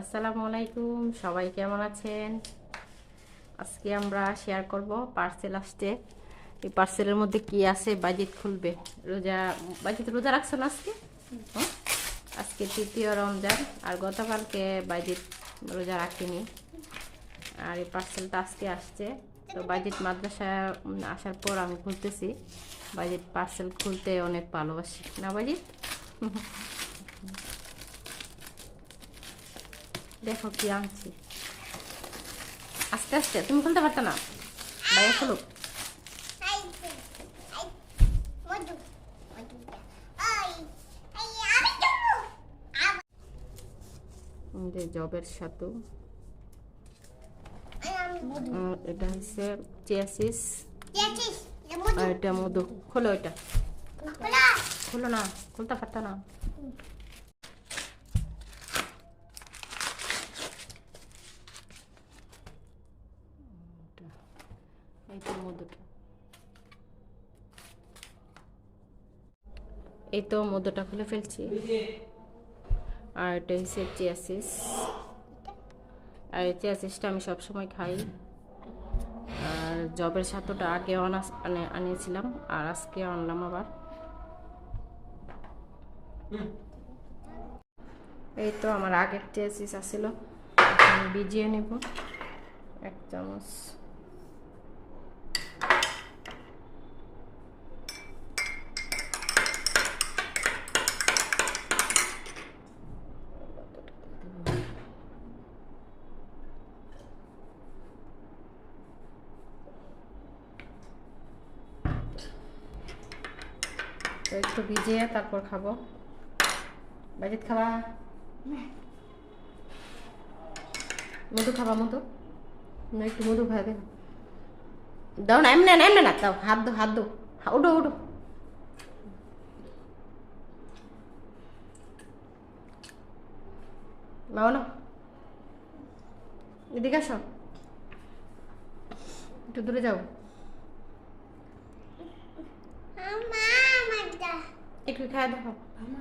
আসসালামু আলাইকুম সবাই কেমন আছেন? আজকে আমরা শেয়ার করব পার্সেল আসছে। এই পার্সেলের মধ্যে কি আছে বাজিত খুলবে। রোজা বাজিত রোজা রাখছো না আজকে? আজকে তৃতীয় রমজান আর গতকালকে বাজিত রোজা রাখিনি। আর এই পার্সেলটা আজকে আসছে। তো বাজিত মাদ্রাসা আসার পর আমি খুলতেছি। বাজিত পার্সেল খুলতে অনেক ভালোবাসি। না বাজিত দেখো কি আনছি। আস্তে আস্তে তুমি খুলতে পারতো না? এই যে জবের সাথু। এটা হচ্ছে চিয়াসিস এটা মধু। খোলো এটা। খোলো না খুলতে পারতো না। এই তো মধুটা এই তো মধুটা খুলে ফেলছি। আর এটা হচ্ছে চিয়াসিস। আর এই চিয়াসিসটা আমি সবসময় খাই। আর জবের সাথেটা আগে মানে আনিয়েছিলাম, আর আজকে আনলাম আবার। এই তো আমার আগের চিয়াসিস আসছিল আমি ভিজিয়ে নেব। এক চামচ। তো একটু ভিজিয়ে তারপর খাব। বাজিত খাবা? মধু খাবা, মধু? না, একটু মধু খাই দেখো দাও না, এমনি না এমনি না, দাও, হাত দো হাত দো উঠো উঠো। নাও না। এদিকে আসো। একটু দূরে যাও। একটু খাই দেখো Mama,